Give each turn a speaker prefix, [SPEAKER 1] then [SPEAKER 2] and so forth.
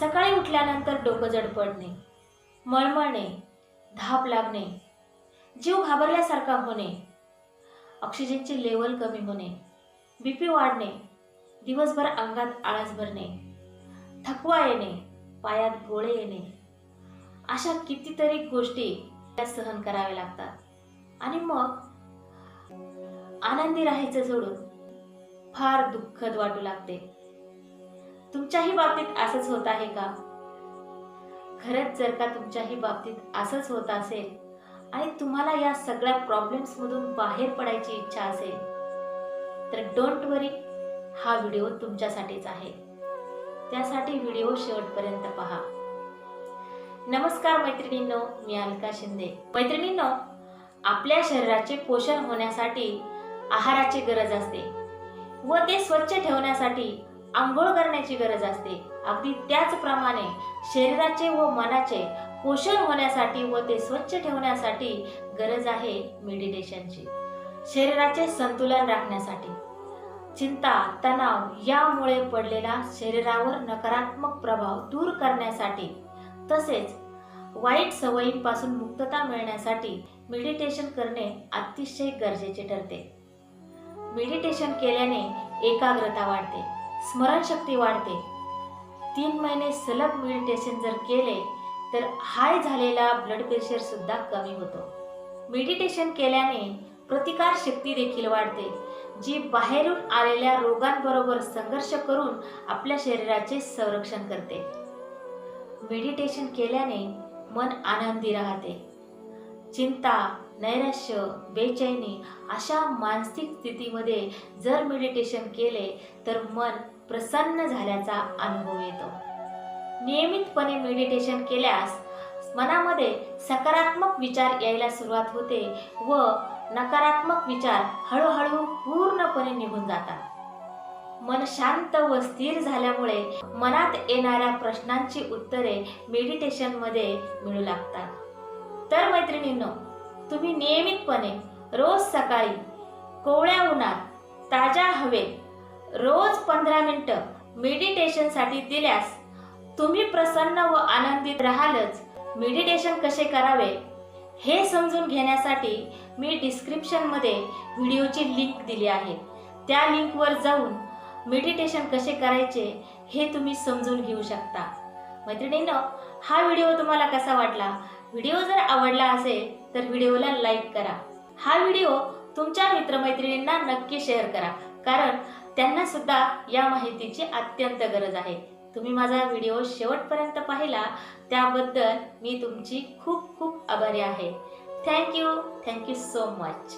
[SPEAKER 1] सकाळी उठल्यानंतर डोकं जडपडणे मळमळणे धाप लागणे जीव घाबरल्यासारखा होणे ऑक्सिजनची लेवल कमी होणे बी पी वाढणे दिवसभर अंगात आळस भरणे थकवा येणे पायात गोळे येणे अशा कितीतरी गोष्टी त्या सहन कराव्या लागतात. आणि मग आनंदी राहायचं सोडून फार दुःखद वाटू लागते. तुमच्याही बाबतीत असंच होत आहे का? खरंच जर का तुमच्याही बाबतीत असंच होत असेल आणि तुम्हाला या सगळ्या प्रॉब्लेम्स मधून बाहेर पडायची इच्छा असेल तर डोंट वरी हा व्हिडिओ तुमच्यासाठीच आहे. त्यासाठी व्हिडिओ शेवटपर्यंत पहा. नमस्कार मैत्रिणींनो मी अलका शिंदे. मैत्रिणींनो आपल्या शरीराचे पोषण होण्यासाठी आहाराची गरज असते व ते स्वच्छ ठेवण्यासाठी आंघोळ करण्याची गरज असते. अगदी त्याचप्रमाणे शरीराचे व मनाचे पोषण होण्यासाठी व ते स्वच्छ ठेवण्यासाठी गरज आहे मेडिटेशनची शरीराचे संतुलन राखण्यासाठी. चिंता तणाव यामुळे पडलेला शरीरावर नकारात्मक प्रभाव दूर करण्यासाठी तसेच वाईट सवयींपासून मुक्तता मिळण्यासाठी मेडिटेशन करणे अतिशय गरजेचे ठरते. मेडिटेशन केल्याने एकाग्रता वाढते. स्मरणशक्ती वाढते. तीन महिने सलग मेडिटेशन जर केले तर हाय झालेला ब्लड प्रेशर सुद्धा कमी होतो. मेडिटेशन केल्याने प्रतिकार शक्ती देखील वाढते जी बाहेरून आलेल्या रोगांबरोबर संघर्ष करून आपल्या शरीराचे संरक्षण करते. मेडिटेशन केल्याने मन आनंदी राहते. चिंता नैराश्य बेचैनी अशा मानसिक स्थितीमध्ये जर मेडिटेशन केले तर मन प्रसन्न झाल्याचा अनुभव येतो. नियमितपणे मेडिटेशन केल्यास मनामध्ये सकारात्मक विचार यायला सुरुवात होते व नकारात्मक विचार हळूहळू पूर्णपणे निघून जातात. मन शांत व स्थिर झाल्यामुळे मनात येणाऱ्या प्रश्नांची उत्तरे मेडिटेशनमध्ये मिळू लागतात. तर मैत्रिणींनो तुम्ही नियमितपणे रोज सकाळी कोवळ्या उन्हात ताज्या हवेत रोज पंधरा मिनटं मेडिटेशनसाठी दिल्यास तुम्ही प्रसन्न व आनंदित राहालच. मेडिटेशन कसे करावे हे समजून घेण्यासाठी मी डिस्क्रिप्शनमध्ये व्हिडिओची लिंक दिली आहे. त्या लिंकवर जाऊन मेडिटेशन कसे करायचे हे तुम्ही समजून घेऊ शकता. मैत्रिणींनो हा व्हिडिओ तुम्हाला कसा वाटला? व्हिडिओ जर आवडला असेल तर व्हिडिओला लाईक करा. हा व्हिडिओ तुमच्या मित्रमैत्रिणींना नक्की शेअर करा. कारण त्यांना सुद्धा या माहितीची अत्यंत गरज आहे. तुम्ही माझा व्हिडिओ शेवटपर्यंत पाहिला त्याबद्दल मी तुमची खूप खूप आभारी आहे. Thank you thank you so much